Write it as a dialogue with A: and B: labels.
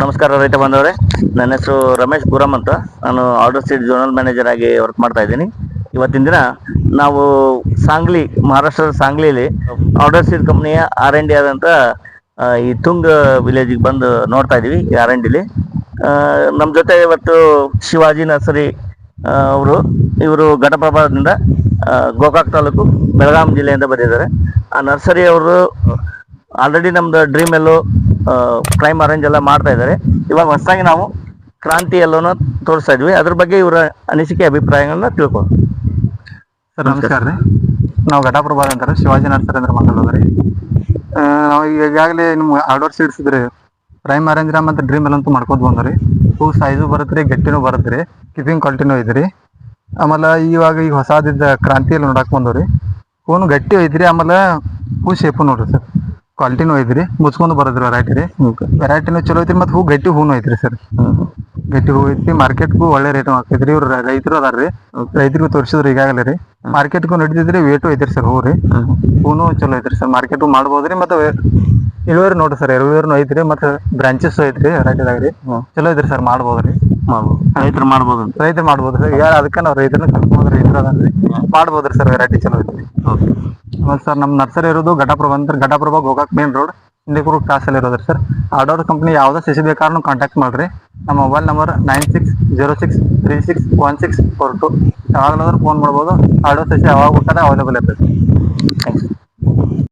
A: ನಮಸ್ಕಾರ ರೈತ ಬಂದವರೇ ನನ್ನ ಹೆಸರು ರಮೇಶ್ ಗುರಮ್ ಅಂತ. ನಾನು ಆರ್ಡರ್ ಸೀಟ್ ಜೋನಲ್ ಮ್ಯಾನೇಜರ್ ಆಗಿ ವರ್ಕ್ ಮಾಡ್ತಾ ಇದ್ದೀನಿ. ಇವತ್ತಿನ ದಿನ ನಾವು ಸಾಂಗ್ಲಿ, ಮಹಾರಾಷ್ಟ್ರದ ಸಾಂಗ್ಲಿಲಿ ಆರ್ಡರ್ ಸೀಟ್ ಕಂಪ್ನಿಯ ಆರ್ ಎನ್ ಡಿ ಆದಂಥ ಈ ತುಂಗ್ ವಿಲೇಜಿಗೆ ಬಂದು ನೋಡ್ತಾ ಇದ್ದೀವಿ ಈ ಆರ್ ಎನ್ ಡಿಲಿ ನಮ್ಮ ಜೊತೆ ಇವತ್ತು ಶಿವಾಜಿ ನರ್ಸರಿ ಅವರು. ಇವರು ಘಟಪ್ರಭಾದಿಂದ ಗೋಕಾಕ್ ತಾಲೂಕು ಬೆಳಗಾಂ ಜಿಲ್ಲೆಯಿಂದ ಬಂದಿದ್ದಾರೆ. ಆ ನರ್ಸರಿ ಅವರು ಆಲ್ರೆಡಿ ನಮ್ದು ಡ್ರೀಮ್ ಎಲ್ಲೋ ಪ್ರೈಮ್ ಅರೇಂಜ್ ಎಲ್ಲ ಮಾಡ್ತಾ ಇದ್ದಾರೆ. ಇವಾಗ ಹೊಸದಾಗಿ ನಾವು ಕ್ರಾಂತಿ ಎಲ್ಲೋನ ತೋರಿಸ್ತಾ ಇದ್ವಿ. ಅದ್ರ ಬಗ್ಗೆ ಇವರ ಅನಿಸಿಕೆ ಅಭಿಪ್ರಾಯಗಳನ್ನ ತಿಳ್ಕೊಂಡು
B: ಸರ್ ನಮಸ್ಕಾರ ರೀ. ನಾವು ಘಟಪ್ರಭಾದ ಅಂತಾರೆ ಶಿವಾಜಿ ಸರ್ ಅಂದ್ರೆ ಮಾತಾಡೋದ್ರಿ ಆ, ನಾವು ಈಗಾಗಲೇ ನಿಮ್ಗೆ ಆರ್ಡರ್ ಸೀಡ್ಸ್ ಇದ್ರಿ ಪ್ರೈಮ್ ಅರೇಂಜ್ರ ಮತ್ತು ಡ್ರೀಮ್ ಎಲ್ಲ ಅಂತೂ ಮಾಡ್ಕೊತ ಬಂದ್ರಿ ಹೂ ಸೈಜು ಬರುತ್ತೆ ರೀ ಗಟ್ಟಿನೂ ಬರುತ್ತೆ ರೀ. ಕಿಪಿಂಗ್ ಕ್ವಾಲಿಟಿನೂ ಐತ್ರಿ ಆಮೇಲೆ ಇವಾಗ ಈಗ ಹೊಸದಿದ್ದ ಕ್ರಾಂತಿ ಎಲ್ಲ ನೋಡಕ್ ಬಂದವ್ರಿ ಹೂನು ಗಟ್ಟಿ ಐತ್ರಿ ಆಮೇಲೆ ಹೂ ಶೇಪು ನೋಡ್ರಿ ಸರ್. ಕ್ವಾಲಿಟಿನೂ ಐತ್ರಿ ಮುಚ್ಕೊಂಡು ಬರೋದ್ರಿ ವೆರೈಟಿ ರೀ. ವೆರೈಟಿನೂ ಚಲೋ ಐತ್ರಿ ಮತ್ತು ಹೂ ಗಟ್ಟಿ ಹೂನು ಐತ್ರಿ ಸರ್ ಗಟ್ಟಿ ಹೂ ಐತಿ ಮಾರ್ಕೆಟ್ಗೂ ಒಳ್ಳೆ ರೇಟ್ ಆಗ್ತೈತ್ರಿ. ಇವ್ರು ರೈತರು ಅದಾರ್ರಿ. ರೈತರಿಗೂ ತೋರಿಸಿದ್ರು ಈಗಾಗಲೇ ರೀ. ಮಾರ್ಕೆಟ್ಗೂ ನಡೀತಿದ್ರಿ ವೇಟು ಐತ್ರಿ ಸರ್ ಹೂ ರೀ. ಹೂನು ಚಲೋ ಐತ್ರಿ ಸರ್ ಮಾರ್ಕೆಟ್ಗೂ ಮಾಡ್ಬೋದ್ರಿ ಮತ್ತೆ ಇಳುವರಿ ನೋಡ್ರಿ ಸರ್ ಇಳುವರಿನೂ ಐತ್ರಿ ಮತ್ತೆ ಬ್ರಾಂಚಸ್ ಐತ್ರಿ ವೆರೈಟಿದಾಗ ರೀ. ಚಲೋ ಐತ್ರಿ ಸರ್ ಮಾಡ್ಬೋದ್ರಿ
A: ಮಾಡ್ಬೋದು. ರೈತರು ಮಾಡ್ಬೋದು
B: ರೈತರು ಮಾಡ್ಬೋದು ಸರ್ ಯಾರು ಅದಕ್ಕೆ ನಾವು ರೈತರನ್ನ ಕರ್ಕೊಂಡು ರೈತರು ಮಾಡ್ಬೋದ್ರಿ ಸರ್ ವೆರೈಟಿ ಚಲೋ ಐತ್ರಿ. ಆಮೇಲೆ ಸರ್ ನಮ್ಮ ನರ್ಸರಿ ಇರೋದು ಘಟಪ್ರಭಾ ಅಂತ ಘಟಪ್ರಭಾ ಗೋಕಾಕ್ ಮೇನ್ ರೋಡ್ ಇಂಡಿಪುರ ಕ್ರಾಸಲ್ಲಿ ಇರೋದ್ರಿ ಸರ್. ಆರ್ಡರ್ ಕಂಪ್ನಿ ಯಾವುದೇ ಸಿಸಿ ಬೇಕಾದ್ರೂ ಕಾಂಟ್ಯಾಕ್ಟ್ ಮಾಡ್ರಿ. ನಮ್ಮ mobile number nine six zero six three six one six four two ಯಾವಾಗಲಾದ್ರೂ phone ಮಾಡ್ಬೋದು. ಆರ್ಡರ್ ಸಿಸಿ ಯಾವಾಗ ಬೇಕಾದ್ರೆ ಅವೈಲೇಬಲ್ ಇರ್ತೈತೆ
A: ಥ್ಯಾಂಕ್ಸ್